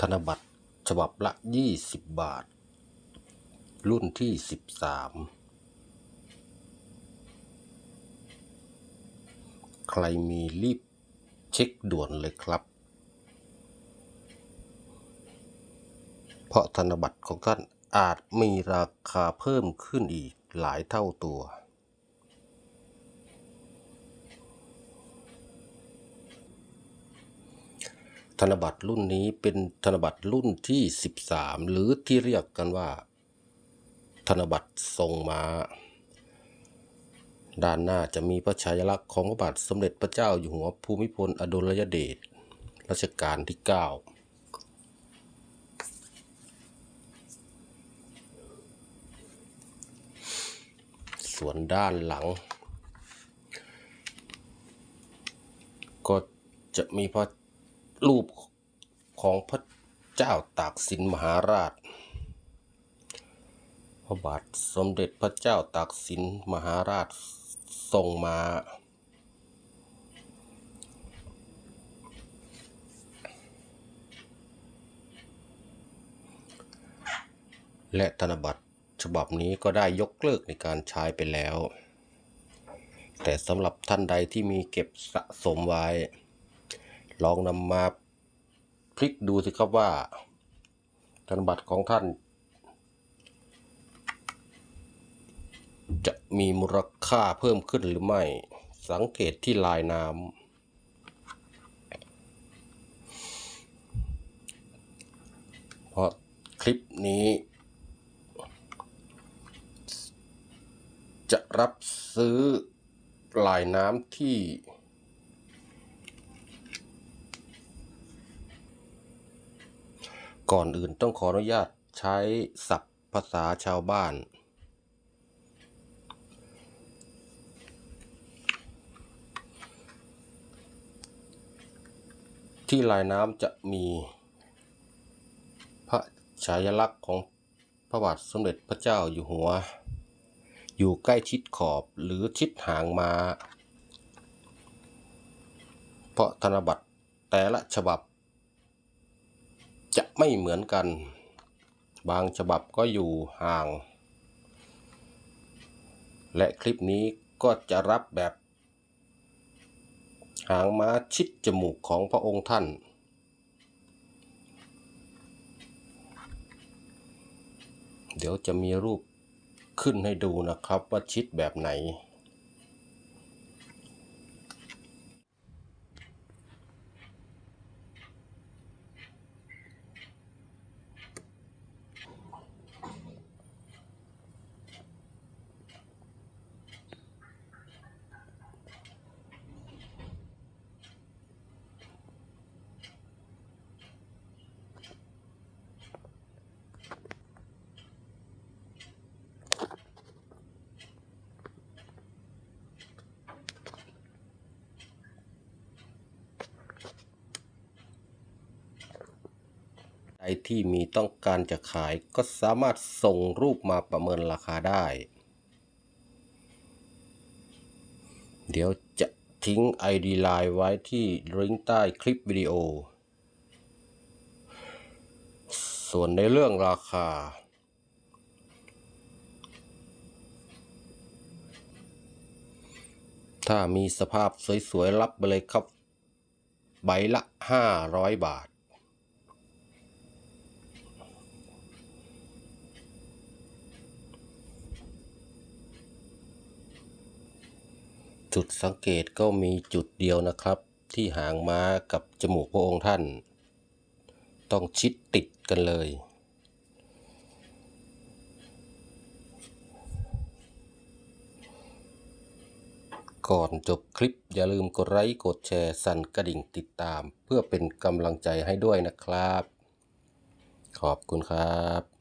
ธนบัตรฉบับละ 20 บาท รุ่นที่ 13 ใครมีรีบเช็คด่วนเลยครับ เพราะธนบัตรของท่านอาจมีราคาเพิ่มขึ้นอีกหลายเท่าตัว ธนบัตรรุ่นนี้เป็นธนบัตรรุ่นที่ 13 หรือที่เรียกกันว่า ธนบัตรทรงม้า ด้านหน้าจะมีพระฉายาลักษณ์ของพระบาทสมเด็จพระเจ้าอยู่หัวภูมิพลอดุลยเดชรัชกาลที่9ส่วนด้านหลัง ก็จะมีพระ รูปของพระเจ้าตากสินมหาราช พระบาทสมเด็จพระเจ้าตากสินมหาราชทรงมา และธนบัตรฉบับนี้ก็ได้ยกเลิกในการใช้ไปแล้ว แต่สำหรับท่านใดที่มีเก็บสะสมไว้ ลองนำมาพลิกดูสิครับว่าธนบัตรของท่าน จะมีมูลค่าเพิ่มขึ้นหรือไม่ สังเกตที่ลายน้ำเพราะคลิปนี้ จะรับซื้อลายน้ำที่ ก่อนอื่นต้องขออนุญาตใช้ศัพท์ภาษาชาวบ้าน ที่ลายน้ำจะมี พระฉายาลักษณ์ของพระบาทสมเด็จพระเจ้าอยู่หัว อยู่ใกล้ชิดขอบหรือชิดหางมา เพราะธนบัตรแต่ละฉบับ จะไม่เหมือนกัน บางฉบับก็อยู่ห่าง และคลิปนี้ก็จะรับแบบ หางม้าชิดจมูกของพระองค์ท่าน เดี๋ยวจะมีรูปขึ้นให้ดูนะครับว่าชิดแบบไหน ใครที่มีต้องการจะขายก็สามารถส่งรูปมาประเมินราคาได้ เดี๋ยวจะทิ้ง ID ไลน์ไว้ที่ลิงก์ใต้คลิปวิดีโอ ส่วนในเรื่องราคา ถ้ามีสภาพสวยๆ รับไปเลยครับ ใบละ 500 บาท จุดสังเกตก็มีจุดเดียวนะครับ ที่หางม้ากับจมูกพระองค์ท่าน ต้องชิดติดกันเลย ก่อนจบคลิปอย่าลืมกดไลค์กดแชร์สั่นกระดิ่งติดตาม เพื่อเป็นกำลังใจให้ด้วยนะครับ ขอบคุณครับ